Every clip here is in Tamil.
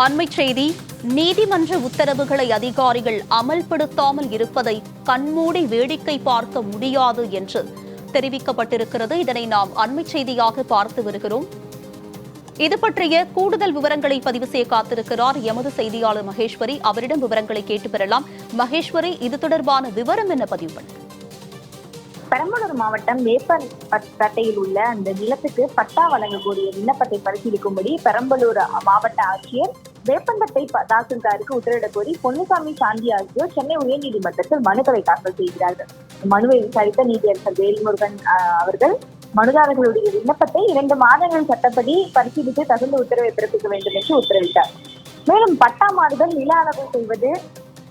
அண்மை செய்தி நீதிமன்ற உத்தரவுகளை அதிகாரிகள் அமல்படுத்தாமல் இருப்பதை கண்மூடி வேடிக்கை பார்க்க முடியாது என்று தெரிவிக்கப்பட்டிருக்கிறது. இதனை நாம் அண்மை செய்தியாக பார்த்து வருகிறோம். இது பற்றிய கூடுதல் விவரங்களை பதிவு செய்ய காத்திருக்கிறார் எமது செய்தியாளர் மகேஸ்வரி. அவரிடம் விவரங்களை கேட்டு பெறலாம். மகேஸ்வரி இது தொடர்பான விவரம் என்ன பதிவு பண்ணுங்க பெரம்பலூர் மாவட்டம் வேப்பப்பட்டையில் உள்ள அந்த நிலத்துக்கு பட்டா வழங்கக்கூடிய விண்ணப்பத்தை பரிசீலிக்கும்படி பெரம்பலூர் மாவட்ட ஆட்சியர் வேப்பந்தட்டை தாசில்தாருக்கு உத்தரவிடக் கோரி பொன்னுசாமி சாந்தி ஆகியோர் சென்னை உயர்நீதிமன்றத்தில் மனுக்களை தாக்கல் செய்கிறார்கள். மனுவை விசாரித்த நீதியரசர் வேல்முருகன் ஆஹ், அவர்கள் மனுதாரர்களுடைய விண்ணப்பத்தை இரண்டு மாதங்கள் சட்டப்படி பரிசீலித்து தகுந்த உத்தரவை பிறப்பிக்க வேண்டும் என்று உத்தரவிட்டார். மேலும் பட்டா மாறுதல் நில அளவு செய்வது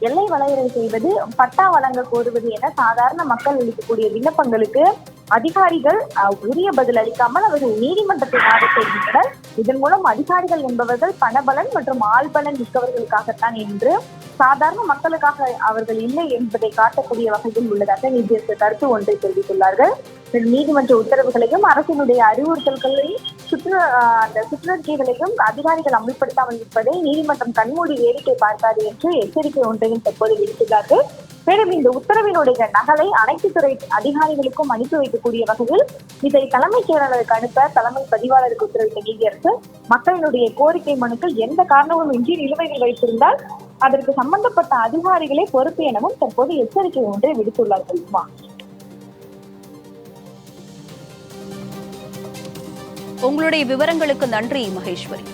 எல்லை வளையறை செய்வது பட்டா வழங்க கோருவது என சாதாரண மக்கள் அளிக்கக்கூடிய விண்ணப்பங்களுக்கு அதிகாரிகள் உரிய பதில் அளிக்காமல் அவர்கள் நீதிமன்றத்தை நாடு செய்கின்றனர். இதன் மூலம் அதிகாரிகள் என்பவர்கள் பணபலன் மற்றும் ஆள்பலன் மிக்கவர்களுக்காகத்தான் என்று சாதாரண மக்களுக்காக அவர்கள் இல்லை என்பதை காட்டக்கூடிய வகையில் உள்ளதாக நீதியரசர் கருத்து ஒன்றை தெரிவித்துள்ளார்கள். நீதிமன்ற உத்தரவுகளையும் அரசினுடைய அறிவுறுத்தல்களையும் சுற்று அந்த சுற்றறிக்கைகளையும் அதிகாரிகள் அமல்படுத்தாமல் இருப்பதை நீதிமன்றம் கண்மூடி வேடிக்கை பார்க்காது என்று எச்சரிக்கை ஒன்றையும் தற்போது விடுத்துள்ளார்கள். மேலும் இந்த உத்தரவினுடைய நகலை அனைத்து துறை அதிகாரிகளுக்கும் அனுப்பி வைக்கக்கூடிய வகையில் இதை தலைமைச் செயலாளருக்கு அனுப்ப தலைமை பதிவாளருக்கு உத்தரவிட்ட நீதியரசு மக்களினுடைய கோரிக்கை மனுக்கள் எந்த காரணமும் இன்றி நிலுவையில் வைத்திருந்தால் அதற்கு சம்பந்தப்பட்ட அதிகாரிகளே பொறுப்பு எனவும் தற்போது எச்சரிக்கை ஒன்றை விடுத்துள்ளார்கள். உங்களுடைய விவரங்களுக்கு நன்றி மகேஸ்வரி.